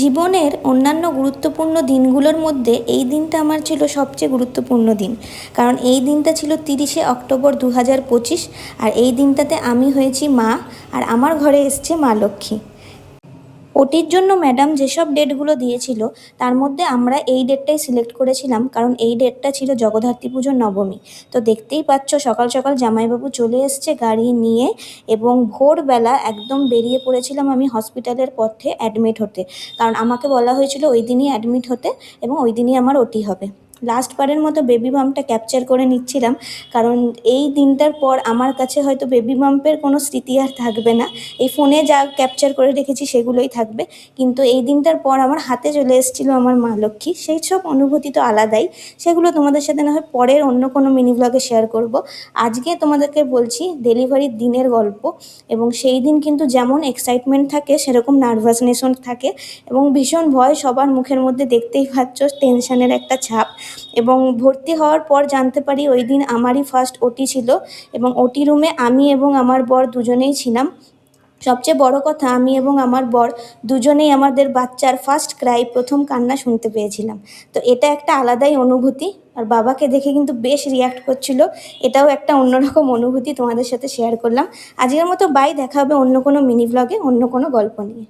জীবনের অন্যান্য গুরুত্বপূর্ণ দিনগুলোর মধ্যে এই দিনটা আমার ছিল সবচেয়ে গুরুত্বপূর্ণ দিন। কারণ এই দিনটা ছিল তিরিশে অক্টোবর দু হাজার পঁচিশ, আর এই দিনটাতে আমি হয়েছি মা, আর আমার ঘরে এসছে মা লক্ষ্মী। ওটির জন্য ম্যাডাম যেসব ডেটগুলো দিয়েছিল, তার মধ্যে আমরা এই ডেটটাই সিলেক্ট করেছিলাম, কারণ এই ডেটটা ছিল জগদ্ধাত্রী পুজোর নবমী। তো দেখতেই পাচ্ছ, সকাল সকাল জামাইবাবু চলে এসছে গাড়ি নিয়ে এবং ভোরবেলা একদম বেরিয়ে পড়েছিলাম আমি হসপিটালের পথে অ্যাডমিট হতে। কারণ আমাকে বলা হয়েছিল ওই দিনই অ্যাডমিট হতে এবং ওই দিনই আমার ওটি হবে। লাস্ট বারের মতো বেবি বাম্পটা ক্যাপচার করে নিচ্ছিলাম। কারণ এই দিনটার পর আমার কাছে হয়তো বেবি বাম্পের কোনো স্মৃতি আর থাকবে না। এই ফোনে যা ক্যাপচার করে রেখেছি সেগুলোই থাকবে। কিন্তু এই দিনটার পর আমার হাতে চলে এসেছিল আমার মা লক্ষ্মী। সেই সব অনুভূতি তো আলাদাই। সেগুলো তোমাদের সাথে না হয় পরের অন্য কোনো মিনি ব্লগে শেয়ার করব। আজকে তোমাদেরকে বলছি ডেলিভারির দিনের গল্প। এবং সেই দিন কিন্তু যেমন এক্সাইটমেন্ট থাকে, সেরকম নার্ভাসনেসও থাকে। এবং ভীষণ ভয় সবার মুখের মধ্যে দেখতেই পাচ্ছ টেনশনের একটা ছাপ। এবং ভর্তি হওয়ার পর জানতে পারি ওই দিন আমারই ফার্স্ট ওটি ছিল এবং ওটি রুমে আমি এবং আমার বর দুজনেই ছিলাম। সবচেয়ে বড় কথা, আমি এবং আমার বর দুজনেই আমাদের বাচ্চার ফার্স্ট ক্রাই প্রথম কান্না শুনতে পেয়েছিলাম। তো এটা একটা আলাদাই অনুভূতি। আর বাবাকে দেখে কিন্তু বেশ রিয়াক্ট করছিল। এটাও একটা অন্যরকম অনুভূতি তোমাদের সাথে শেয়ার করলাম। আজকের মতো বাই দেখা হবে অন্য কোনো মিনি ব্লগে অন্য কোনো গল্প নিয়ে।